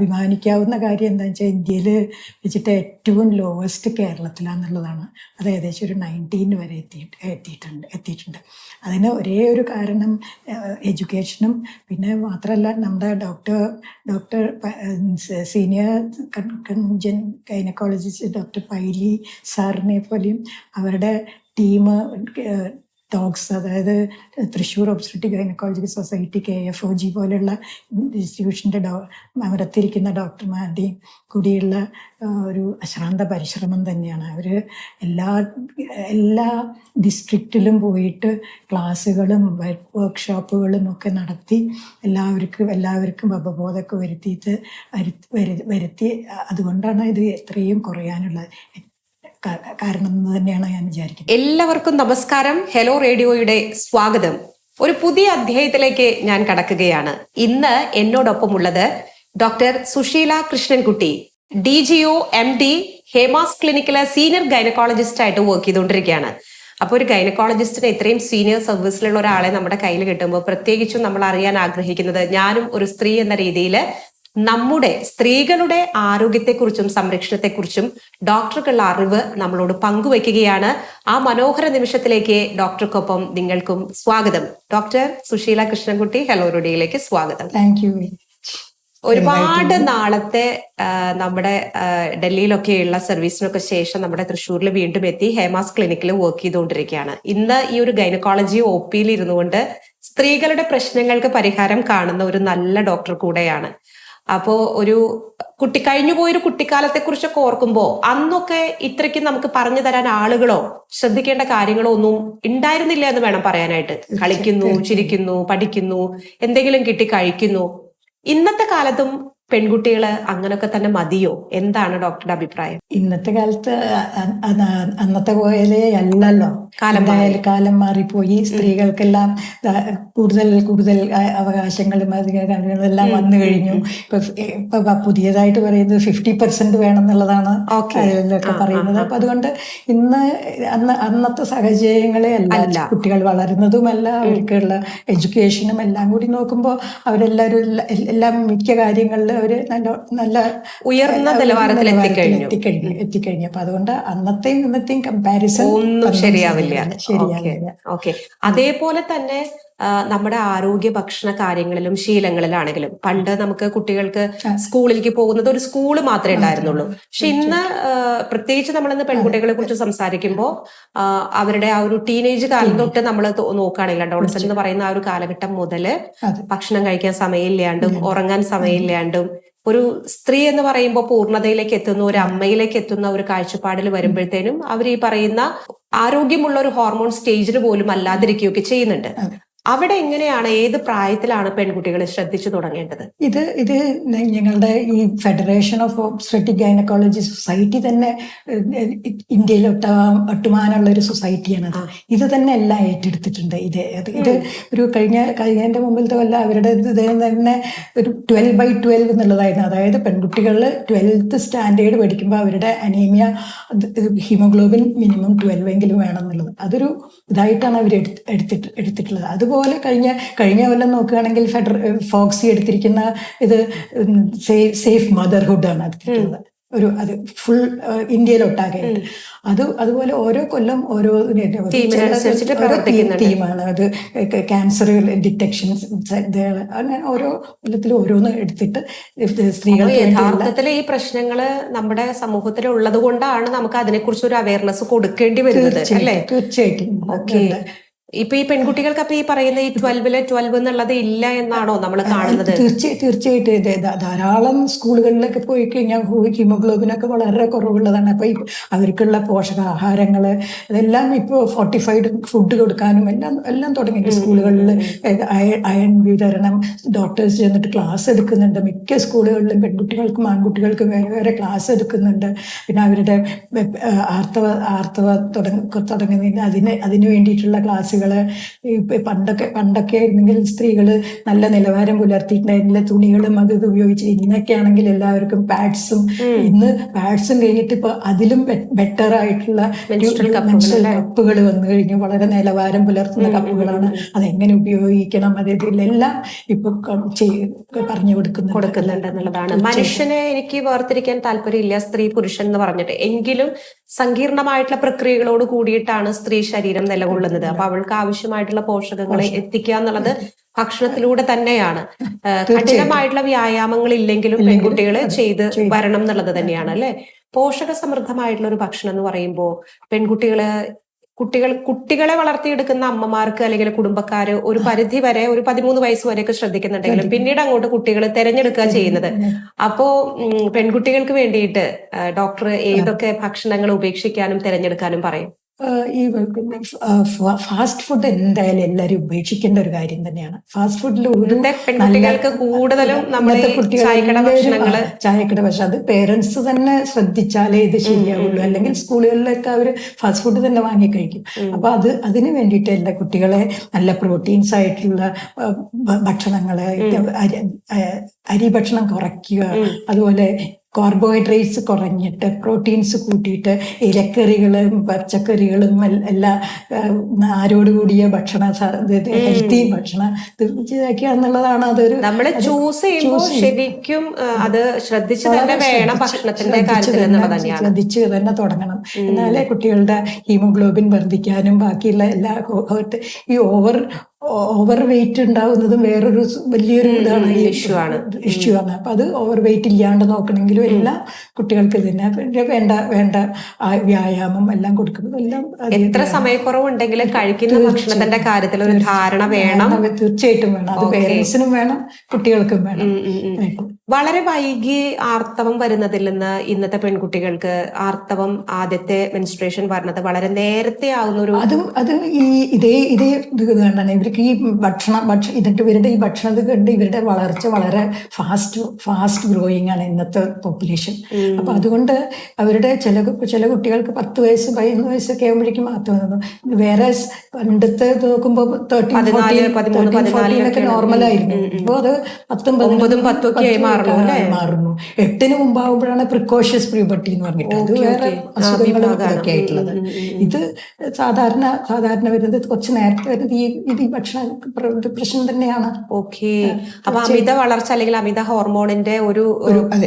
അഭിമാനിക്കാവുന്ന കാര്യം എന്താണെന്ന് വെച്ചാൽ ഇന്ത്യയിൽ വെച്ചിട്ട് ഏറ്റവും ലോവസ്റ്റ് കേരളത്തിലാണെന്നുള്ളതാണ് അത് ഏകദേശം ഒരു നയന്റീൻ വരെ എത്തിയിട്ട് എത്തിയിട്ടുണ്ട് എത്തിയിട്ടുണ്ട്. അതിന് ഒരേ ഒരു കാരണം എഡ്യൂക്കേഷനും പിന്നെ മാത്രമല്ല നമ്മുടെ ഡോക്ടർ ഡോക്ടർ സീനിയർ കൺജൻ ഗൈനക്കോളജിസ്റ്റ് ഡോക്ടർ പൈലി സാറിനെ പോലെയും അവരുടെ ടീം ഡോഗ്സ് അതായത് Thrissur obstetric gynaecology society K F O G പോലെയുള്ള ഇൻസ്റ്റിറ്റ്യൂഷന്റെ ഡോ അവരത്തിരിക്കുന്ന ഡോക്ടർമാരുടെയും കൂടിയുള്ള ഒരു അശ്രാന്ത പരിശ്രമം തന്നെയാണ്. അവർ എല്ലാ എല്ലാ ഡിസ്ട്രിക്റ്റിലും പോയിട്ട് ക്ലാസ്സുകളും വർക്ക്ഷോപ്പുകളും ഒക്കെ നടത്തി എല്ലാവർക്കും എല്ലാവർക്കും അവബോധമൊക്കെ വരുത്തിയിട്ട് വരുത്തി വരു- വരുത്തി അതുകൊണ്ടാണ് ഇത് എത്രയും കുറയാനുള്ള കാ- കാരണം എന്ന് തന്നെയാണ് ഞാൻ വിചാരിക്കുന്നത്. എല്ലാവർക്കും നമസ്കാരം. ഹലോ റേഡിയോയുടെ സ്വാഗതം. ഒരു പുതിയ അധ്യായത്തിലേക്ക് ഞാൻ കടക്കുകയാണ്. ഇന്ന് എന്നോടൊപ്പം ഉള്ളത് doctor Susheela Krishnankutty. D G O M D Hemas ക്ലിനിക്കിലെ senior gynaecologist ആയിട്ട് വർക്ക് ചെയ്തുകൊണ്ടിരിക്കുകയാണ്. അപ്പോൾ ഒരു ഗൈനക്കോളജിസ്റ്റിന് ഇത്രയും സീനിയർ സർവീസിലുള്ള ഒരാളെ നമ്മുടെ കയ്യിൽ കിട്ടുമ്പോൾ പ്രത്യേകിച്ചും നമ്മൾ അറിയാൻ ആഗ്രഹിക്കുന്നത് ഞാനും ഒരു സ്ത്രീ എന്ന രീതിയിൽ നമ്മുടെ സ്ത്രീകളുടെ ആരോഗ്യത്തെക്കുറിച്ചും സംരക്ഷണത്തെക്കുറിച്ചും ഡോക്ടർക്കുള്ള അറിവ് നമ്മളോട് പങ്കുവെക്കുകയാണ് ആ മനോഹര നിമിഷത്തിലേക്ക് ഡോക്ടർക്കൊപ്പം നിങ്ങൾക്കും സ്വാഗതം. ഡോക്ടർ സുശീല കൃഷ്ണൻകുട്ടി ഹലോ റുഡിയിലേക്ക് സ്വാഗതം. താങ്ക് യു ഒരുപാട് നാളത്തെ നമ്മുടെ ഡൽഹിയിലൊക്കെയുള്ള സർവീസിനൊക്കെ ശേഷം നമ്മുടെ തൃശ്ശൂരിൽ വീണ്ടും എത്തി ഹേമാസ് ക്ലിനിക്കിൽ വർക്ക് ചെയ്തുകൊണ്ടിരിക്കുകയാണ്. ഇന്ന് ഈ ഒരു ഗൈനക്കോളജി ഒ പിയിൽ ഇരുന്നുകൊണ്ട് സ്ത്രീകളുടെ പ്രശ്നങ്ങൾക്ക് പരിഹാരം കാണുന്ന ഒരു നല്ല ഡോക്ടർ കൂടെയാണ്. അപ്പോ ഒരു കുട്ടി കഴിഞ്ഞു പോയൊരു കുട്ടിക്കാലത്തെ കുറിച്ചൊക്കെ ഓർക്കുമ്പോ അന്നൊക്കെ ഇത്രയ്ക്ക് നമുക്ക് പറഞ്ഞു തരാൻ ആളുകളോ ശ്രദ്ധിക്കേണ്ട കാര്യങ്ങളോ ഒന്നും ഉണ്ടായിരുന്നില്ല എന്ന് വേണം പറയാനായിട്ട്. കളിക്കുന്നു ചിരിക്കുന്നു പഠിക്കുന്നു എന്തെങ്കിലും കിട്ടി കഴിക്കുന്നു. ഇന്നത്തെ കാലത്തും പെൺകുട്ടികൾ അങ്ങനൊക്കെ തന്നെ മതിയോ? എന്താണ് ഡോക്ടറുടെ അഭിപ്രായം? ഇന്നത്തെ കാലത്ത് അന്നത്തെ പോലെ അല്ലല്ലോ. കാലം. കാലം മാറിപ്പോയി. സ്ത്രീകൾക്കെല്ലാം കൂടുതൽ കൂടുതൽ അവകാശങ്ങളും അധികാരങ്ങളും എല്ലാം വന്നു കഴിഞ്ഞു. ഇപ്പൊ ഇപ്പൊ പുതിയതായിട്ട് പറയുന്നത് ഫിഫ്റ്റി പെർസെന്റ് വേണം എന്നുള്ളതാണ്. അതിലൊക്കെ പറയുന്നത്. അപ്പൊ അതുകൊണ്ട് ഇന്ന് അന്ന് അന്നത്തെ സാഹചര്യങ്ങളെ അല്ല. അല്ല. കുട്ടികൾ വളരുന്നതുമല്ല അവർക്കുള്ള എഡ്യൂക്കേഷനും എല്ലാം കൂടി നോക്കുമ്പോൾ അവരെല്ലാവരും എല്ലാം മിക്ക കാര്യങ്ങളിൽ അവർ നല്ല നല്ല ഉയർന്ന നിലവാരത്തിൽ എത്തിക്കഴിഞ്ഞു. എത്തിക്കഴിഞ്ഞു അപ്പൊ അതുകൊണ്ട് അന്നത്തെയും ഇന്നത്തെയും കമ്പാരിസൺ ഒന്നും ശരിയാവില്ല. ശരിയാവില്ല. ഓക്കെ. അതേപോലെ തന്നെ നമ്മുടെ ആരോഗ്യ ഭക്ഷണ കാര്യങ്ങളിലും ശീലങ്ങളിലാണെങ്കിലും പണ്ട് നമുക്ക് കുട്ടികൾക്ക് സ്കൂളിലേക്ക് പോകുന്നത് ഒരു സ്കൂൾ മാത്രമേ ഉണ്ടായിരുന്നുള്ളൂ. പക്ഷെ ഇന്ന് പ്രത്യേകിച്ച് നമ്മൾ ഇന്ന് പെൺകുട്ടികളെ കുറിച്ച് സംസാരിക്കുമ്പോൾ അവരുടെ ആ ഒരു ടീനേജ് കാലം തൊട്ട് നമ്മൾ നോക്കുകയാണെങ്കിൽ അഡോളസൻ എന്ന് പറയുന്ന ആ ഒരു കാലഘട്ടം മുതൽ ഭക്ഷണം കഴിക്കാൻ സമയമില്ലാണ്ടും ഉറങ്ങാൻ സമയമില്ലാണ്ടും ഒരു സ്ത്രീ എന്ന് പറയുമ്പോൾ പൂർണതയിലേക്ക് എത്തുന്ന ഒരു അമ്മയിലേക്ക് എത്തുന്ന ഒരു കാഴ്ചപ്പാടിൽ വരുമ്പോഴത്തേനും അവർ ഈ പറയുന്ന ആരോഗ്യമുള്ള ഒരു ഹോർമോൺ സ്റ്റേജിൽ പോലും അല്ലാതിരിക്കുകയൊക്കെ ചെയ്യുന്നുണ്ട്. അവിടെ എങ്ങനെയാണ് ഏത് പ്രായത്തിലാണ് പെൺകുട്ടികളെ ശ്രദ്ധിച്ചു തുടങ്ങേണ്ടത്? ഇത് ഇത് ഞങ്ങളുടെ ഈ federation of obstetric gynaecology society തന്നെ ഇന്ത്യയിൽ ഒട്ടാ ഒട്ടുമാനുള്ള ഒരു സൊസൈറ്റിയാണ് അത്. ഇത് തന്നെ എല്ലാം ഏറ്റെടുത്തിട്ടുണ്ട്. ഇത് ഇത് ഒരു കഴിഞ്ഞ കഴിഞ്ഞതിന്റെ മുമ്പിലത്തെ കൊല്ലം അവരുടെ ഇത് തന്നെ ഒരു ട്വൽവ് ബൈ ട്വൽവ് എന്നുള്ളതായിരുന്നു. അതായത് പെൺകുട്ടികൾ ട്വൽത്ത് സ്റ്റാൻഡേർഡ് പഠിക്കുമ്പോൾ അവരുടെ അനീമിയ ഹീമോഗ്ലോബിൻ മിനിമം ട്വൽവ് എങ്കിലും വേണം എന്നുള്ളത്. അതൊരു ഇതായിട്ടാണ് അവർ എടുത്തിട്ട് എടുത്തിട്ടുള്ളത്. അതുപോലെ കഴിഞ്ഞ കഴിഞ്ഞ കൊല്ലം നോക്കുകയാണെങ്കിൽ ഫെഡർ ഫോക്സി എടുത്തിരിക്കുന്ന ഇത് സേഫ് മദർഹുഡ് ആണ് എടുത്തിട്ടുള്ളത് ഒരു അത് ഫുൾ ഇന്ത്യയിലൊട്ടാകെ അത് അതുപോലെ ഓരോ കൊല്ലം ഓരോ. തീമാണ് അത് ക്യാൻസർ ഡിറ്റക്ഷൻ അങ്ങനെ ഓരോ കൊല്ലത്തിലും ഓരോന്ന് എടുത്തിട്ട് സ്ത്രീകൾ യഥാർത്ഥത്തിൽ ഈ പ്രശ്നങ്ങൾ നമ്മുടെ സമൂഹത്തിൽ ഉള്ളത് കൊണ്ടാണ് നമുക്ക് അതിനെക്കുറിച്ച് ഒരു അവയർനെസ് കൊടുക്കേണ്ടി വരുന്നത് തീർച്ചയായിട്ടും ഓക്കെ. ഇപ്പൊ ഈ പെൺകുട്ടികൾക്ക് അപ്പൊ ഈ പറയുന്ന ഈ ട്വൽവിൽ ട്വൽവ് എന്നുള്ളത് ഇല്ല എന്നാണോ നമ്മൾ കാണുന്നത്? തീർച്ചയായും തീർച്ചയായിട്ടും. ഇത് ധാരാളം സ്കൂളുകളിലൊക്കെ പോയി കഴിഞ്ഞാൽ ഹീമോഗ്ലോബിനൊക്കെ വളരെ കുറവുള്ളതാണ്. അപ്പൊ അവർക്കുള്ള പോഷകാഹാരങ്ങൾ അതെല്ലാം ഇപ്പോൾ ഫോർട്ടിഫൈഡ് ഫുഡ് കൊടുക്കാനും എല്ലാം എല്ലാം തുടങ്ങി. സ്കൂളുകളിൽ അയൺ വിതരണം ഡോക്ടേഴ്സ് ചെന്നിട്ട് ക്ലാസ് എടുക്കുന്നുണ്ട്. മിക്ക സ്കൂളുകളിലും പെൺകുട്ടികൾക്കും ആൺകുട്ടികൾക്കും വേറെ വേറെ ക്ലാസ് എടുക്കുന്നുണ്ട്. പിന്നെ അവരുടെ ആർത്തവ ആർത്തവ തുടങ്ങ തുടങ്ങുന്നതിന് അതിന് അതിന് വേണ്ടിയിട്ടുള്ള ക്ലാസ്സുകൾ പാഡ്സുകൾ പണ്ടൊക്കെ പണ്ടൊക്കെ ആയിരുന്നെങ്കിൽ സ്ത്രീകൾ നല്ല നിലവാരം പുലർത്തിയിട്ടുണ്ടായിരുന്നില്ല. തുണികളും അത് ഇത് ഉപയോഗിച്ച് ഇന്നൊക്കെ ആണെങ്കിൽ എല്ലാവർക്കും പാഡ്സും ഇന്ന് പാഡ്സും കഴിഞ്ഞിട്ട് ഇപ്പൊ അതിലും ബെറ്റർ ആയിട്ടുള്ള കപ്പുകൾ വന്നു കഴിഞ്ഞു. വളരെ നിലവാരം പുലർത്തുന്ന കപ്പുകളാണ്. അതെങ്ങനെ ഉപയോഗിക്കണം? അത് ഇതിലെല്ലാം ഇപ്പൊ പറഞ്ഞു കൊടുക്കുന്നു കൊടുക്കുന്നുണ്ട് എന്നുള്ളതാണ്. മനുഷ്യനെ എനിക്ക് വേർതിരിക്കാൻ താല്പര്യമില്ല സ്ത്രീ പുരുഷൻ എന്ന് പറഞ്ഞിട്ട്. എങ്കിലും സങ്കീർണമായിട്ടുള്ള പ്രക്രിയകളോട് കൂടിയിട്ടാണ് സ്ത്രീ ശരീരം നിലകൊള്ളുന്നത്. അപ്പൊ അവൾക്ക് ആവശ്യമായിട്ടുള്ള പോഷകങ്ങളെ എത്തിക്കുക എന്നുള്ളത് ഭക്ഷണത്തിലൂടെ തന്നെയാണ്. കഠിനമായിട്ടുള്ള വ്യായാമങ്ങൾ ഇല്ലെങ്കിലും പെൺകുട്ടികളെ ചെയ്ത് വരണം എന്നുള്ളത് തന്നെയാണ് അല്ലെ? പോഷക സമൃദ്ധമായിട്ടുള്ള ഒരു ഭക്ഷണം എന്ന് പറയുമ്പോൾ പെൺകുട്ടികൾ കുട്ടികൾ കുട്ടികളെ വളർത്തിയെടുക്കുന്ന അമ്മമാർക്ക് അല്ലെങ്കിൽ കുടുംബക്കാർ ഒരു പരിധി വരെ ഒരു പതിമൂന്ന് വയസ്സ് വരെയൊക്കെ ശ്രദ്ധിക്കുന്നുണ്ടെങ്കിലും പിന്നീട് അങ്ങോട്ട് കുട്ടികൾ തിരഞ്ഞെടുക്കുക ചെയ്യുന്നത്. അപ്പോ പെൺകുട്ടികൾക്ക് വേണ്ടിയിട്ട് ഡോക്ടർ ഏതൊക്കെ ഭക്ഷണങ്ങൾ ഉപേക്ഷിക്കാനും തെരഞ്ഞെടുക്കാനും പറയും? ഈ ഫാസ്റ്റ് ഫുഡ് എന്തായാലും എല്ലാവരും ഉപേക്ഷിക്കേണ്ട ഒരു കാര്യം തന്നെയാണ്. ഫാസ്റ്റ് ഫുഡിൽ പെൺകുട്ടികൾക്ക് കൂടുതലും കുട്ടികൾ ചായക്കട പക്ഷെ അത് പേരൻസ് തന്നെ ശ്രദ്ധിച്ചാലേ ഇത് ശരിയാവുള്ളൂ. അല്ലെങ്കിൽ സ്കൂളുകളിലൊക്കെ അവർ ഫാസ്റ്റ് ഫുഡ് തന്നെ വാങ്ങി കഴിക്കും. അപ്പൊ അത് അതിന് വേണ്ടിയിട്ട് എല്ലാ കുട്ടികളെ നല്ല പ്രോട്ടീൻസ് ആയിട്ടുള്ള ഭക്ഷണങ്ങൾ അരി ഭക്ഷണം കുറയ്ക്കുക. അതുപോലെ കാർബോഹൈഡ്രേറ്റ്സ് കുറഞ്ഞിട്ട് പ്രോട്ടീൻസ് കൂട്ടിയിട്ട് ഇലക്കറികളും പച്ചക്കറികളും എല്ലാ ആരോട് കൂടിയ ഭക്ഷണ ഹെൽത്തി ഭക്ഷണം തീർച്ചയാക്കിയാന്നുള്ളതാണ് അതൊരു നമ്മൾ ചൂസ് ചെയ്യുമ്പോൾ ശരിക്കും അത് ശ്രദ്ധിച്ച് തന്നെ വേണം ഭക്ഷണത്തിന്റെ ശ്രദ്ധിച്ച് തന്നെ തുടങ്ങണം. എന്നാലേ കുട്ടികളുടെ ഹീമോഗ്ലോബിൻ വർദ്ധിക്കാനും ബാക്കിയുള്ള എല്ലാ ഈ ഓവർ ഓവർ വെയിറ്റ് ഉണ്ടാകുന്നതും വേറൊരു വലിയൊരു ഇതാണ് ഇഷ്യൂ ആണ്. ഇഷ്യൂ ആണ് അപ്പൊ അത് ഓവർ വെയിറ്റ് ഇല്ലാണ്ട് നോക്കണമെങ്കിലും എല്ലാം കുട്ടികൾക്ക് തന്നെ വേണ്ട വേണ്ട വ്യായാമം എല്ലാം കൊടുക്കുന്നത് എല്ലാം എത്ര സമയക്കുറവുണ്ടെങ്കിലും കഴിക്കുന്ന ഭക്ഷണത്തിന്റെ കാര്യത്തിൽ ഒരു ധാരണ വേണം തീർച്ചയായിട്ടും വേണം. അത് പേരൻസിനും വേണം കുട്ടികൾക്കും വേണം. വളരെ വൈകി ആർത്തവം വരുന്നതിൽ നിന്ന് ഇന്നത്തെ പെൺകുട്ടികൾക്ക് ആർത്തവം ആദ്യത്തെ മെൻസ്ട്രേഷൻ വരുന്നത് വളരെ നേരത്തെ ആവുന്ന ഒരു അതും അത് ഈ ഇതേ ഇതേ ഇത് കണ്ടാണ് ഇവർക്ക് ഈ ഭക്ഷണം ഭക്ഷണം ഇതിട്ട് ഇവരുടെ ഈ ഭക്ഷണം ഇത് കണ്ട് ഇവരുടെ വളർച്ച വളരെ ഫാസ്റ്റ് ഫാസ്റ്റ് ഗ്രോയിങ് ആണ് ഇന്നത്തെ പോപ്പുലേഷൻ അപ്പൊ അതുകൊണ്ട് അവരുടെ ചില ചില കുട്ടികൾക്ക് പത്ത് വയസ്സ് പതിനൊന്ന് വയസ്സൊക്കെ ആകുമ്പോഴേക്കും മാത്രം വന്നു വേറെ പണ്ടത്തെ നോക്കുമ്പോൾ തേർട്ടീൻ പതിമൂന്ന്, ഫോർട്ടീനൊക്കെ നോർമൽ ആയിരുന്നു. ഇപ്പോൾ അത് പത്തും പതിനൊമ്പതും പത്തും ഒക്കെ ആയി മാറുന്നു, എട്ടിന് മുമ്പാകുമ്പോഴാണ് പ്രിക്കോഷ്യസ് പ്രീബർട്ടി എന്ന് പറഞ്ഞിട്ട്. അത് വേറെ അസുഖങ്ങളും ആയിട്ടുള്ളത്. ഇത് സാധാരണ സാധാരണ വരുന്നത് കുറച്ച് നേരത്തെ വരുന്നത് ഈ ഇത് ഭക്ഷണ പ്രശ്നം തന്നെയാണ്. ഓക്കെ. അപ്പൊ അമിത വളർച്ച അല്ലെങ്കിൽ അമിത ഹോർമോണിന്റെ ഒരു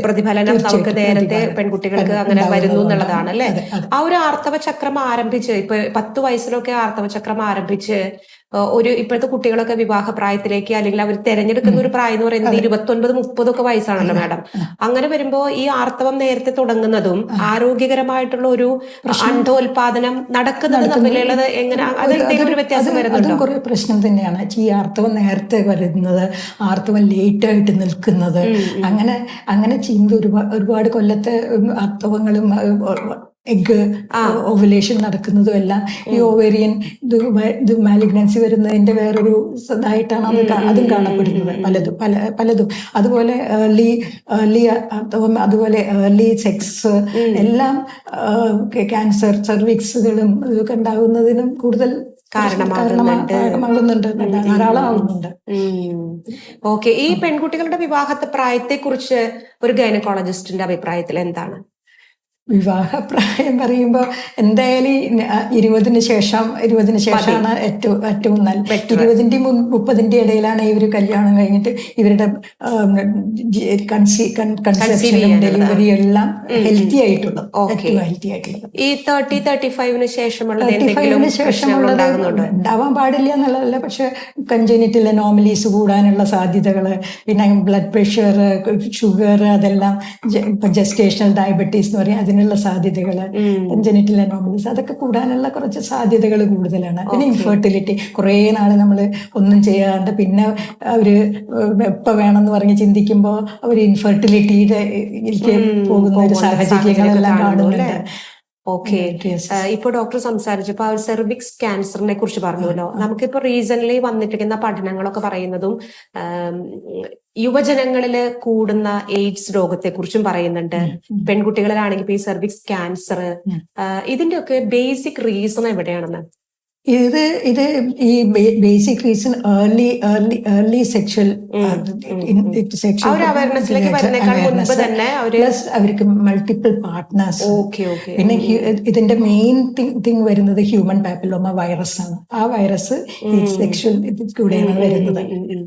പ്രതിഫലനം നമുക്ക് നേരത്തെ പെൺകുട്ടികൾക്ക് അങ്ങനെ വരുന്നു എന്നുള്ളതാണ് അല്ലെ. ആ ഒരു ആർത്തവ ചക്രം ആരംഭിച്ച് ഇപ്പൊ പത്ത് വയസ്സിലൊക്കെ ആർത്തവ ചക്രം ആരംഭിച്ച് ഒരു ഇപ്പോഴത്തെ കുട്ടികളൊക്കെ വിവാഹ പ്രായത്തിലേക്ക് അല്ലെങ്കിൽ അവർ തിരഞ്ഞെടുക്കുന്ന ഒരു പ്രായം എന്ന് പറയുന്നത് ഇരുപത്തൊൻപത് മുപ്പതൊക്കെ വയസ്സാണല്ലോ മാഡം. അങ്ങനെ വരുമ്പോ ഈ ആർത്തവം നേരത്തെ തുടങ്ങുന്നതും ആരോഗ്യകരമായിട്ടുള്ള ഒരു അണ്ടോൽപാദനം നടക്കുന്നത് തമ്മിലുള്ളത് എങ്ങനെ? ഒരു വ്യത്യാസം വരുന്നുണ്ടോ? കുറെ പ്രശ്നം തന്നെയാണ്. ഈ ആർത്തവം നേരത്തെ വരുന്നത് ആർത്തവം ലേറ്റ് ആയിട്ട് നിൽക്കുന്നത്. അങ്ങനെ അങ്ങനെ ചെയ്യുന്നത് ഒരുപാട് ഒരുപാട് കൊല്ലത്തെ ആർത്തവങ്ങളും എഗ് ഓവുലേഷൻ നടക്കുന്നതും എല്ലാം. ഈ ഓവേറിയൻ ഇത് മാലിഗ്നൻസി വരുന്നതിന്റെ വേറൊരു ഇതായിട്ടാണ് അത് അതും കാണപ്പെടുന്നത്. പലതും പല പലതും. അതുപോലെ ഏർലി ഏർലി അതുപോലെ ഏർലി സെക്സ് എല്ലാം ക്യാൻസർ സർവിക്സുകളും ഇതൊക്കെ ഉണ്ടാകുന്നതിനും കൂടുതൽ കാരണമാകുന്നുണ്ട്. കാരണമാകുന്നുണ്ട്. ധാരാളം ആവുന്നുണ്ട് ഓക്കെ. ഈ പെൺകുട്ടികളുടെ വിവാഹത്തെ പ്രായത്തെ കുറിച്ച് ഒരു ഗൈനക്കോളജിസ്റ്റിന്റെ അഭിപ്രായത്തിൽ എന്താണ്? വിവാഹപ്രായം പറയുമ്പോൾ എന്തായാലും ഇരുപതിന് ശേഷം ഇരുപതിന് ശേഷമാണ് ഏറ്റവും ഏറ്റവും നല്ല ഇരുപതിന്റെ മുപ്പതിന്റെ ഇടയിലാണ് ഇവർ കല്യാണം കഴിഞ്ഞിട്ട് ഇവരുടെ കൺസെപ്ഷനും ഡെലിവറി എല്ലാം ഹെൽത്തി ആയിട്ടുള്ളത് ഏറ്റവും ഹെൽത്തി ആയിട്ടുള്ളത്. ഈ തേർട്ടി തേർട്ടി ഫൈവിന് ശേഷമുള്ള തേർട്ടി ഫൈവിന് ശേഷമുള്ളത് ഉണ്ടാവാൻ പാടില്ല എന്നുള്ളതല്ല പക്ഷെ കഞ്ചനിറ്റിൽ നോമലീസ് കൂടാനുള്ള സാധ്യതകൾ പിന്നെ ബ്ലഡ് പ്രഷർ ഷുഗർ അതെല്ലാം ഇപ്പൊ ജസ്റ്റേഷണൽ ഡയബറ്റീസ് എന്ന് പറയും അതിനുള്ള സാധ്യതകൾ ജനറ്റിൽ അനോമലീസ് അതൊക്കെ കൂടാനുള്ള കുറച്ച് സാധ്യതകൾ കൂടുതലാണ്. പിന്നെ ഇൻഫെർട്ടിലിറ്റി കുറേ നാൾ നമ്മൾ ഒന്നും ചെയ്യാണ്ട് പിന്നെ അവർ എപ്പ വേണമെന്ന് പറഞ്ഞ് ചിന്തിക്കുമ്പോൾ അവർ ഇൻഫെർട്ടിലിറ്റിയുടെ പോകുന്ന ഒരു സാഹചര്യങ്ങളെല്ലാം കാണുന്നുണ്ട്. ഓക്കെ. ഇപ്പൊ ഡോക്ടർ സംസാരിച്ചപ്പോ ആ സെർവിക്സ് ക്യാൻസറിനെ കുറിച്ച് പറഞ്ഞല്ലോ നമുക്കിപ്പോ റീസെന്റ് വന്നിട്ടിരിക്കുന്ന പഠനങ്ങളൊക്കെ പറയുന്നതും യുവജനങ്ങളിൽ യുവജനങ്ങളിൽ കൂടുന്ന എയ്ഡ്സ് രോഗത്തെ കുറിച്ചും പറയുന്നുണ്ട് പെൺകുട്ടികളിലാണെങ്കിൽ ഈ സെർവിക്സ് ക്യാൻസർ ഇതിന്റെയൊക്കെ ബേസിക് റീസൺ എവിടെയാണെന്ന്? ഇത് ഇത് ഈ basic reason early early early sexual sexual plus അവർക്ക് മൾട്ടിപ്പിൾ പാർട്ട്നേഴ്സ് പിന്നെ ഇതിന്റെ മെയിൻ തിങ് വരുന്നത് ഹ്യൂമൻ പാപ്പിലോമ വൈറസ് ആണ്. ആ വൈറസ് ഈ സെക്ഷൽ കൂടെയാണ് വരുന്നത്.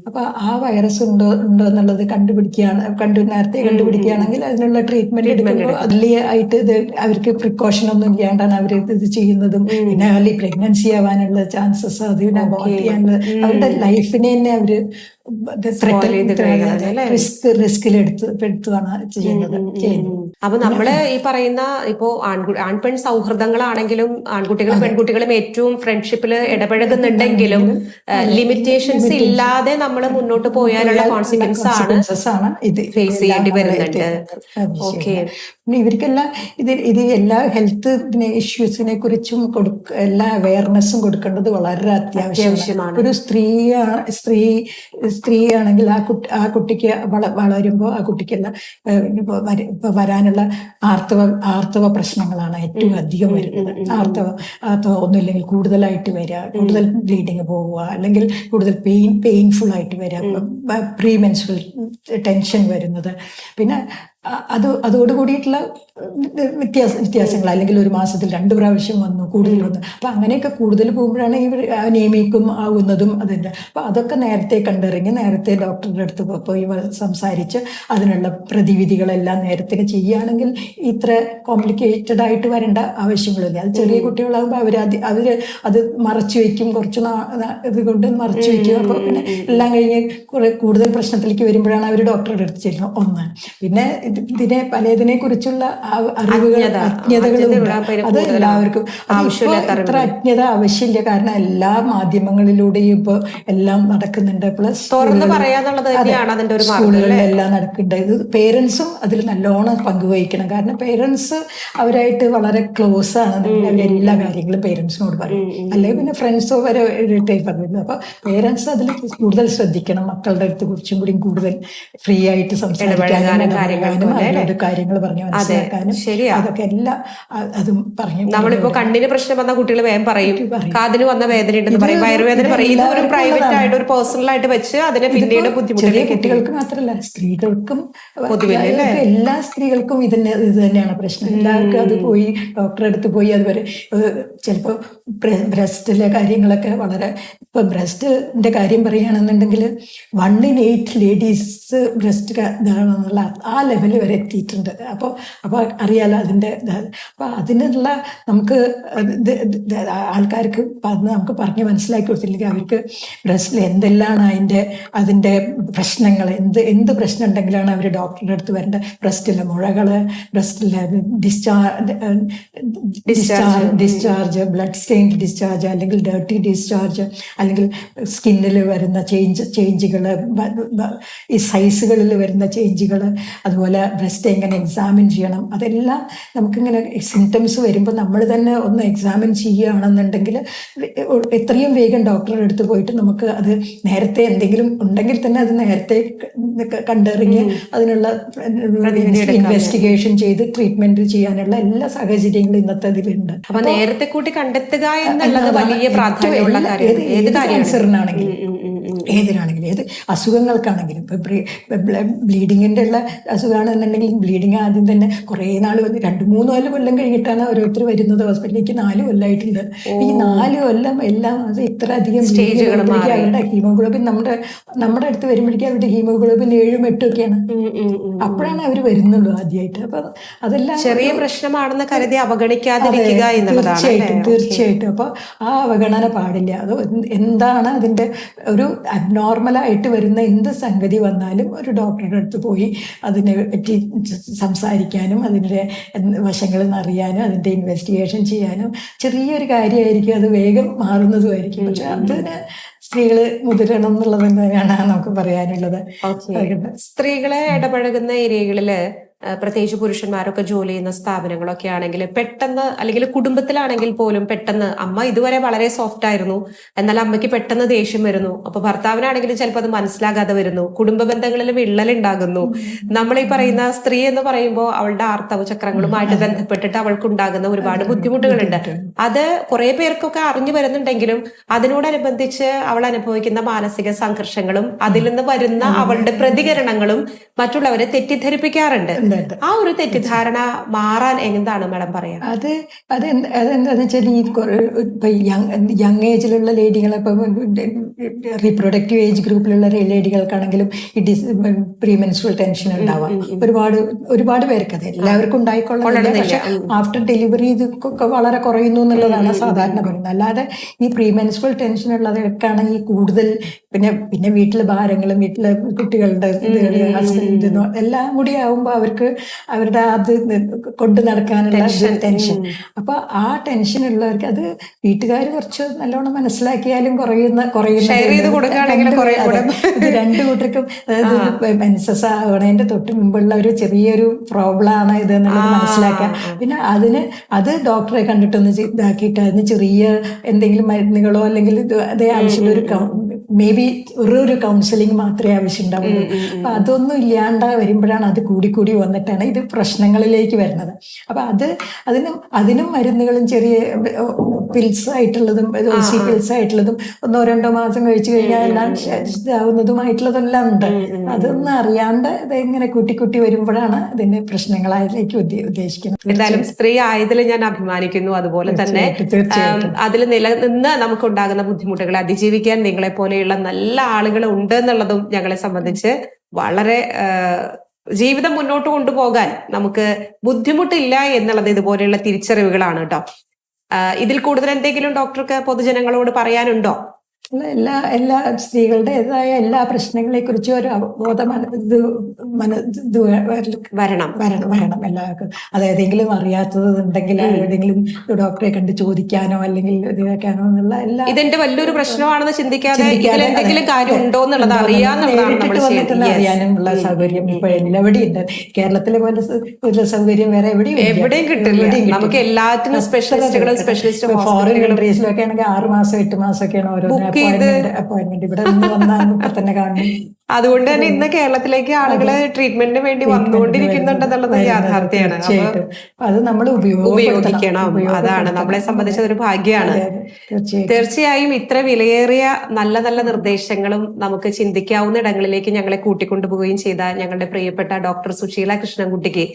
അപ്പൊ ആ വൈറസ് ഉണ്ടോ ഉണ്ടോ എന്നുള്ളത് കണ്ടുപിടിക്കുകയാണ് കണ്ടു നേരത്തെ കണ്ടുപിടിക്കുകയാണെങ്കിൽ അതിനുള്ള ട്രീറ്റ്മെന്റ് എടുക്കുമ്പോൾ അതിലേ ആയിട്ട് ഇത് അവർക്ക് പ്രിക്കോഷൻ ഒന്നും ഇല്ലാണ്ടാണ് അവർ ഇത് ചെയ്യുന്നതും. പിന്നെ ഏർലി പ്രഗ്നൻസി ആവാനുള്ള ചാൻസസ് അതിനെ അബോർട്ട് ചെയ്യാനുള്ള അവരുടെ ലൈഫിനെ തന്നെ അവർ റിസ്ക് റിസ്കിലെടുത്ത് എടുത്തുമാണ് ചെയ്യുന്നത്. അപ്പൊ നമ്മൾ ഈ പറയുന്ന ഇപ്പോ ആൺപെൺ സൗഹൃദങ്ങളാണെങ്കിലും ആൺകുട്ടികളും പെൺകുട്ടികളും ഏറ്റവും ഫ്രണ്ട്ഷിപ്പിൽ ഇടപഴകുന്നുണ്ടെങ്കിലും ലിമിറ്റേഷൻസ് ഇല്ലാതെ നമ്മൾ മുന്നോട്ട് പോയാലുള്ള കോൺസിക്വൻസ് ആണ് ഇത്. ഫേസ് ചെയ്യേണ്ടി വരുന്നുണ്ട്. ഓക്കെ ഇവർക്കെല്ലാം ഇത് ഇത് എല്ലാ ഹെൽത്ത് ഇഷ്യൂസിനെ കുറിച്ചും കൊടുക്ക എല്ലാ അവയർനെസ്സും കൊടുക്കേണ്ടത് വളരെ അത്യാവശ്യമാണ്. ഒരു സ്ത്രീ സ്ത്രീ സ്ത്രീ ആണെങ്കിൽ ആ കുട്ടി ആ കുട്ടിക്ക് വള വളരുമ്പോൾ ആ കുട്ടിക്കുള്ള ഇപ്പൊ വരാനുള്ള ആർത്തവ ആർത്തവ പ്രശ്നങ്ങളാണ് ഏറ്റവും അധികം വരുന്നത്. ആർത്തവ ആർത്തവ ഒന്നുമില്ലെങ്കിൽ കൂടുതലായിട്ട് വരിക കൂടുതൽ ബ്ലീഡിങ് പോവുക അല്ലെങ്കിൽ കൂടുതൽ പെയിൻ പെയിൻഫുൾ ആയിട്ട് വരിക പ്രീ മെൻസുവൽ ടെൻഷൻ വരുന്നത്. പിന്നെ അത് അതോട് കൂടിയിട്ടുള്ള വ്യത്യാസ വ്യത്യാസങ്ങൾ. അല്ലെങ്കിൽ ഒരു മാസത്തിൽ രണ്ട് പ്രാവശ്യം വന്നു കൂടുതൽ വന്നു. അപ്പം അങ്ങനെയൊക്കെ കൂടുതൽ പോകുമ്പോഴാണ് ഇവർ നിയമിക്കും ആവുന്നതും അതിന്റെ. അപ്പം അതൊക്കെ നേരത്തെ കണ്ടിറങ്ങി നേരത്തെ ഡോക്ടറുടെ അടുത്ത് പോയി സംസാരിച്ച് അതിനുള്ള പ്രതിവിധികളെല്ലാം നേരത്തെ ചെയ്യുകയാണെങ്കിൽ ഇത്ര കോംപ്ലിക്കേറ്റഡ് ആയിട്ട് വരേണ്ട ആവശ്യങ്ങളില്ല അത് ചെറിയ കുട്ടികളാകുമ്പോൾ അവർ അത് അവർ അത് മറച്ചു വയ്ക്കും. കുറച്ച് നാ- നാ- ഇത് കൊണ്ട് മറച്ചു വയ്ക്കും. അപ്പോൾ പിന്നെ എല്ലാം കഴിഞ്ഞ് കുറേ കൂടുതൽ പ്രശ്നത്തിലേക്ക് വരുമ്പോഴാണ് അവർ ഡോക്ടറുടെ അടുത്ത് ചെല്ലുന്നത്. ഒന്ന്. പിന്നെ ഇതിനെ പലതിനെ കുറിച്ചുള്ള അറിവുകൾ അജ്ഞത. അജ്ഞതകളും. അത് എല്ലാവർക്കും. ഇത്ര അജ്ഞത ആവശ്യമില്ല. കാരണം എല്ലാ മാധ്യമങ്ങളിലൂടെയും ഇപ്പൊ എല്ലാം നടക്കുന്നുണ്ട്. പ്ലസ് തുറന്ന് പറയാന്നുള്ളത് തന്നെയാണ് അതിന്റെ ഒരു സ്കൂളുകളിലെല്ലാം നടക്കുന്നുണ്ട്. ഇത് പേരൻസും അതിൽ നല്ലോണം പങ്കുവഹിക്കണം. കാരണം പേരൻസ് അവരായിട്ട് വളരെ ക്ലോസ് ആണ്. എല്ലാ കാര്യങ്ങളും പേരൻസിനോട് പറയും. അല്ലെങ്കിൽ പിന്നെ ഫ്രണ്ട്സോ വരെ പറഞ്ഞിരുന്നു. അപ്പൊ പേരൻസ് അതിൽ കൂടുതൽ ശ്രദ്ധിക്കണം. മക്കളുടെ അടുത്ത് കുറച്ചും കൂടി കൂടുതൽ ഫ്രീ ആയിട്ട് സംസാരിക്കാനും കാര്യങ്ങൾ പറഞ്ഞു മനസ്സിലാക്കാനും അതൊക്കെ എല്ലാം അതും പറഞ്ഞു നമ്മളിപ്പോ കണ്ണിന് പ്രശ്നം വന്ന കുട്ടികൾ വേഗം പറയും. കാതിന് വന്ന വേദന ഉണ്ടെന്ന് പറയും വയറുവേദന പറയും. ഇത് ഒരു പ്രൈവറ്റ് ആയിട്ട് ഒരു പേഴ്സണൽ ആയിട്ട് വെച്ച് അതിനെ പിന്നീട് ബുദ്ധിമുട്ടിലേക്ക് കുട്ടികൾക്ക് മാത്രമല്ല സ്ത്രീകൾക്കും എല്ലാ സ്ത്രീകൾക്കും ഇതിന് ഇത് തന്നെയാണ് പ്രശ്നം. എല്ലാവർക്കും അത് പോയി ഡോക്ടറെ അടുത്ത് പോയി അതുവരെ ചിലപ്പോൾ ബ്രസ്റ്റിലെ കാര്യങ്ങളൊക്കെ വളരെ ഇപ്പൊ ബ്രസ്റ്റിന്റെ കാര്യം പറയുകയാണെന്നുണ്ടെങ്കിൽ one in eight ladies breast ഇതാണെന്നുള്ള ആ ലെവൽ വരെ എത്തിയിട്ടുണ്ട്. അപ്പോൾ അപ്പോൾ അറിയാലോ അതിന്റെ അപ്പോൾ അതിനുള്ള നമുക്ക് ആൾക്കാർക്ക് നമുക്ക് പറഞ്ഞ് മനസ്സിലാക്കി കൊടുത്തില്ലെങ്കിൽ അവർക്ക് ബ്രസ്റ്റിൽ എന്തെല്ലാം അതിന്റെ അതിന്റെ പ്രശ്നങ്ങൾ എന്ത് എന്ത് പ്രശ്നം ഉണ്ടെങ്കിലാണ് അവർ ഡോക്ടറുടെ അടുത്ത് വരേണ്ടത്? ബ്രസ്റ്റിലെ മുഴകൾ ബ്രസ്റ്റിലെ discharge discharge blood stain discharge അല്ലെങ്കിൽ ഡേർട്ടി ഡിസ്ചാർജ് അല്ലെങ്കിൽ സ്കിന്നിൽ വരുന്ന ചേഞ്ച് ചേഞ്ചുകൾ ഈ സൈസുകളിൽ വരുന്ന ചേഞ്ചുകൾ അതുപോലെ ബ്രസ്റ്റ് എങ്ങനെ എക്സാമിൻ ചെയ്യണം. അതെല്ലാം നമുക്കിങ്ങനെ സിംറ്റംസ് വരുമ്പോൾ നമ്മൾ തന്നെ ഒന്ന് എക്സാമിൻ ചെയ്യുകയാണെന്നുണ്ടെങ്കിൽ എത്രയും വേഗം ഡോക്ടറുടെ അടുത്ത് പോയിട്ട് നമുക്ക് അത് നേരത്തെ എന്തെങ്കിലും ഉണ്ടെങ്കിൽ തന്നെ അത് നേരത്തെ കണ്ടറിഞ്ഞ് അതിനുള്ള ഇൻവെസ്റ്റിഗേഷൻ ചെയ്ത് ട്രീറ്റ്മെന്റ് ചെയ്യാനുള്ള എല്ലാ സാഹചര്യങ്ങളും ഇന്നത്തെ ഇതിലുണ്ട്. അപ്പൊ നേരത്തെ കൂട്ടി കണ്ടെത്തുക എന്നുള്ളത് വലിയ പ്രാധാന്യമുള്ള കാര്യം. ഏത് ക്യാൻസറിനാണെങ്കിലും ഏതിനാണെങ്കിലും ഏത് അസുഖങ്ങൾക്കാണെങ്കിലും. ഇപ്പൊ ബ്ലീഡിങ്ങിന്റെ ഉള്ള അസുഖമാണെന്നുണ്ടെങ്കിൽ ബ്ലീഡിങ് ആദ്യം തന്നെ കുറേ നാൾ വന്ന് രണ്ട് മൂന്ന് കൊല്ലം കൊല്ലം കഴിഞ്ഞിട്ടാണ് ഓരോരുത്തർ വരുന്നത് ഹോസ്പിറ്റലിലേക്ക്. നാല് കൊല്ലമായിട്ടുണ്ട് ഈ നാല് കൊല്ലം എല്ലാം അത് ഇത്ര അധികം. അവരുടെ ഹീമോഗ്ലോബിൻ നമ്മുടെ നമ്മുടെ അടുത്ത് വരുമ്പോഴേക്കും അവരുടെ ഹീമോഗ്ലോബിൻ ഏഴും എട്ടും ഒക്കെയാണ്. അപ്പോഴാണ് അവർ വരുന്നുള്ളൂ ആദ്യമായിട്ട്. അപ്പൊ അതെല്ലാം ചെറിയ പ്രശ്നമാണെന്ന് കരുതി അവഗണിക്കാതിരിക്കുക തീർച്ചയായിട്ടും? തീർച്ചയായിട്ടും. അപ്പോൾ ആ അവഗണന പാടില്ല. അത് എന്താണ് അതിന്റെ ഒരു അബ്നോർമലായിട്ട് വരുന്ന എന്ത് സംഗതി വന്നാലും ഒരു ഡോക്ടറുടെ അടുത്ത് പോയി അതിനെ പറ്റി സംസാരിക്കാനും അതിന്റെ വശങ്ങൾ അറിയാനും അതിന്റെ ഇൻവെസ്റ്റിഗേഷൻ ചെയ്യാനും ചെറിയൊരു കാര്യമായിരിക്കും അത് വേഗം മാറുന്നതുമായിരിക്കും. പക്ഷെ അതിന് സ്ത്രീകൾ മുതിരണം എന്നുള്ളത് തന്നെയാണ് നമുക്ക് പറയാനുള്ളത്. സ്ത്രീകളെ ഇടപഴകുന്ന ഏരിയകളിൽ പ്രത്യേകിച്ച് പുരുഷന്മാരൊക്കെ ജോലി ചെയ്യുന്ന സ്ഥാപനങ്ങളൊക്കെ ആണെങ്കിൽ പെട്ടെന്ന് അല്ലെങ്കിൽ കുടുംബത്തിലാണെങ്കിൽ പോലും പെട്ടെന്ന് അമ്മ ഇതുവരെ വളരെ സോഫ്റ്റ് ആയിരുന്നു. എന്നാൽ അമ്മയ്ക്ക് പെട്ടെന്ന് ദേഷ്യം വരുന്നു. അപ്പൊ ഭർത്താവിനാണെങ്കിലും ചിലപ്പോൾ അത് മനസ്സിലാകാതെ വരുന്നു. കുടുംബ ബന്ധങ്ങളിൽ വിള്ളലുണ്ടാകുന്നു നമ്മൾ ഈ പറയുന്ന സ്ത്രീ എന്ന് പറയുമ്പോൾ അവളുടെ ആർത്തവ ചക്രങ്ങളുമായിട്ട് ബന്ധപ്പെട്ടിട്ട് അവൾക്ക് ഉണ്ടാകുന്ന ഒരുപാട് ബുദ്ധിമുട്ടുകളുണ്ട്. അത് കുറെ പേർക്കൊക്കെ അറിഞ്ഞു വരുന്നുണ്ടെങ്കിലും അതിനോടനുബന്ധിച്ച് അവൾ അനുഭവിക്കുന്ന മാനസിക സംഘർഷങ്ങളും അതിൽ നിന്ന് വരുന്ന അവളുടെ പ്രതികരണങ്ങളും മറ്റുള്ളവരെ തെറ്റിദ്ധരിപ്പിക്കാറുണ്ട്. ഉണ്ട്. ആ ഒരു തെറ്റിദ്ധാരണ മാറാൻ എന്താണ് മാഡം പറയാ? അത് അത് അതെന്താന്ന് വെച്ചാൽ ഈ ഇപ്പൊ യങ് ഏജിലുള്ള ലേഡികളെ ഇപ്പം റീപ്രൊഡക്റ്റീവ് ഏജ് ഗ്രൂപ്പിലുള്ള ലേഡികൾക്കാണെങ്കിലും ഈ ഡിസ് പ്രീമെൻസ്ട്രൽ ടെൻഷൻ ഉണ്ടാവാം. ഒരുപാട് ഒരുപാട് പേർക്ക് അത് എല്ലാവർക്കും ഉണ്ടായിക്കൊള്ളണം പക്ഷെ ആഫ്റ്റർ ഡെലിവറി ഇത് വളരെ കുറയുന്നു എന്നുള്ളതാണ് സാധാരണ പറയുന്നത്. അല്ലാതെ ഈ പ്രീമെൻസ്ട്രൽ ടെൻഷൻ ഉള്ളതൊക്കെയാണെങ്കിൽ ഈ കൂടുതൽ പിന്നെ പിന്നെ വീട്ടിലെ ഭാരങ്ങളും വീട്ടിലെ കുട്ടികളുടെ ഹസ്ബൻഡ് എല്ലാം കൂടി ആവുമ്പോൾ അവർക്ക് അവരുടെ അത് കൊണ്ടു നടക്കാനുള്ള ടെൻഷൻ. അപ്പൊ ആ ടെൻഷൻ ഉള്ളവർക്ക് അത് വീട്ടുകാർ കുറച്ച് നല്ലോണം മനസ്സിലാക്കിയാലും കുറയുന്ന കുറയുന്ന രണ്ട് കൂട്ടർക്കും അതായത് മെൻസസ് ആവണതിന്റെ തൊട്ട് മുമ്പുള്ള ഒരു ചെറിയൊരു പ്രോബ്ലം ആണ് ഇത് എന്നുള്ളത് മനസ്സിലാക്കാം പിന്നെ അതിന് അത് ഡോക്ടറെ കണ്ടിട്ടൊന്ന് ഇതാക്കിയിട്ട് അതിന് ചെറിയ എന്തെങ്കിലും മരുന്നുകളോ അല്ലെങ്കിൽ അതേ ആവശ്യമുള്ള ഒരു മേ ബി ഒരു ഒരു കൗൺസിലിംഗ് മാത്രമേ ആവശ്യമുണ്ടാവുള്ളൂ അപ്പൊ അതൊന്നും ഇല്ലാണ്ട് വരുമ്പോഴാണ് അത് കൂടിക്കൂടി കൂടി വന്നിട്ടാണ് ഇത് പ്രശ്നങ്ങളിലേക്ക് വരുന്നത്. അപ്പൊ അത് അതിനും അതിനും മരുന്നുകളും ചെറിയ പിൽസ് ആയിട്ടുള്ളതും ഓസി പിൽസ് ആയിട്ടുള്ളതും ഒന്നോ രണ്ടോ മാസം കഴിച്ചു കഴിഞ്ഞാൽ എല്ലാം ഇതാവുന്നതുമായിട്ടുള്ളതെല്ലാം ഉണ്ട്. അതൊന്നും അറിയാണ്ട് ഇത് ഇങ്ങനെ കൂട്ടിക്കൂട്ടി കൂട്ടി വരുമ്പോഴാണ് ഇതിന്റെ പ്രശ്നങ്ങളിലേക്ക് ഉദ്ദേ- ഉദ്ദേശിക്കുന്നത്. എന്തായാലും സ്ത്രീ ആയതിൽ ഞാൻ അഭിമാനിക്കുന്നു. അതുപോലെ തന്നെ. അതിൽ നിലനിന്ന് നമുക്കുണ്ടാകുന്ന ബുദ്ധിമുട്ടുകളെ അതിജീവിക്കാൻ നിങ്ങളെ പോലെയുള്ള നല്ല ആളുകൾ ഉണ്ട് എന്നുള്ളതും ഞങ്ങളെ സംബന്ധിച്ച് വളരെ ജീവിതം മുന്നോട്ട് കൊണ്ടുപോകാൻ നമുക്ക് ബുദ്ധിമുട്ടില്ല എന്നുള്ളത് ഇതുപോലെയുള്ള തിരിച്ചറിവുകളാണ് കേട്ടോ. ഇതിൽ കൂടുതൽ എന്തെങ്കിലും ഡോക്ടർക്ക് പൊതുജനങ്ങളോട് പറയാനുണ്ടോ? എല്ലാ എല്ലാ സ്ത്രീകളുടേതായ എല്ലാ പ്രശ്നങ്ങളെ കുറിച്ചും ഒരു അവബോധ മന- ഇത് മന ഇത് വരണം. വരണം വരണം എല്ലാവർക്കും. അത് ഏതെങ്കിലും അറിയാത്തത് ഉണ്ടെങ്കിൽ ഏതെങ്കിലും ഡോക്ടറെ കണ്ട് ചോദിക്കാനോ അല്ലെങ്കിൽ ഇത് വെക്കാനോ എന്നുള്ള എല്ലാ ഇതിന്റെ വലിയൊരു പ്രശ്നമാണെന്ന് ചിന്തിക്കാതെ എന്തെങ്കിലും കാര്യം ഉണ്ടോ എന്നുള്ളത് അറിയാന്നുള്ളതാണ് വന്നിട്ടുള്ള. അറിയാനുള്ള സൗകര്യം ഇപ്പൊ എല്ലാവിടെയും ഉണ്ട് കേരളത്തിലെ പോലെ ഒരു സൗകര്യം വേറെ എവിടെയും എവിടെയും കിട്ടില്ല. നമുക്ക് എല്ലാത്തിനും സ്പെഷ്യലിസ്റ്റുകളും സ്പെഷ്യലിസ്റ്റ് ഫോറിൻ കൺട്രീസിലൊക്കെ ആണെങ്കിൽ ആറ് മാസം എട്ട് മാസം ഒക്കെയാണ് ഓരോ അപ്പോയിന്റ്മെന്റ് ഇവിടെ വന്നാൽ ഇപ്പൊ തന്നെ കാണും അതുകൊണ്ട് തന്നെ ഇന്ന് കേരളത്തിലേക്ക് ആളുകൾ ട്രീറ്റ്മെന്റിന് വേണ്ടി വന്നുകൊണ്ടിരിക്കുന്നുണ്ടെന്നുള്ളത് യാഥാർത്ഥ്യമാണ്. അത് നമ്മൾ ഉപയോഗിക്കണം. അതാണ് നമ്മളെ സംബന്ധിച്ച ഒരു ഭാഗ്യമാണ്. തീർച്ചയായും ഇത്ര വിലയേറിയ നല്ല നല്ല നിർദ്ദേശങ്ങളും നമുക്ക് ചിന്തിക്കാവുന്ന ഇടങ്ങളിലേക്ക് ഞങ്ങളെ കൂട്ടിക്കൊണ്ടുപോവുകയും ചെയ്ത ഞങ്ങളുടെ പ്രിയപ്പെട്ട doctor Sushila കൃഷ്ണൻകുട്ടിക്ക്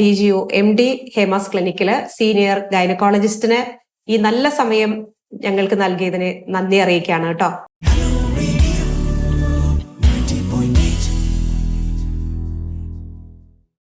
D G O M D Hema's ക്ലിനിക്കിൽ സീനിയർ ഗൈനക്കോളജിസ്റ്റിന് ഈ നല്ല സമയം ഞങ്ങൾക്ക് നൽകിയതിന് നന്ദി അറിയിക്കുകയാണ് കേട്ടോ.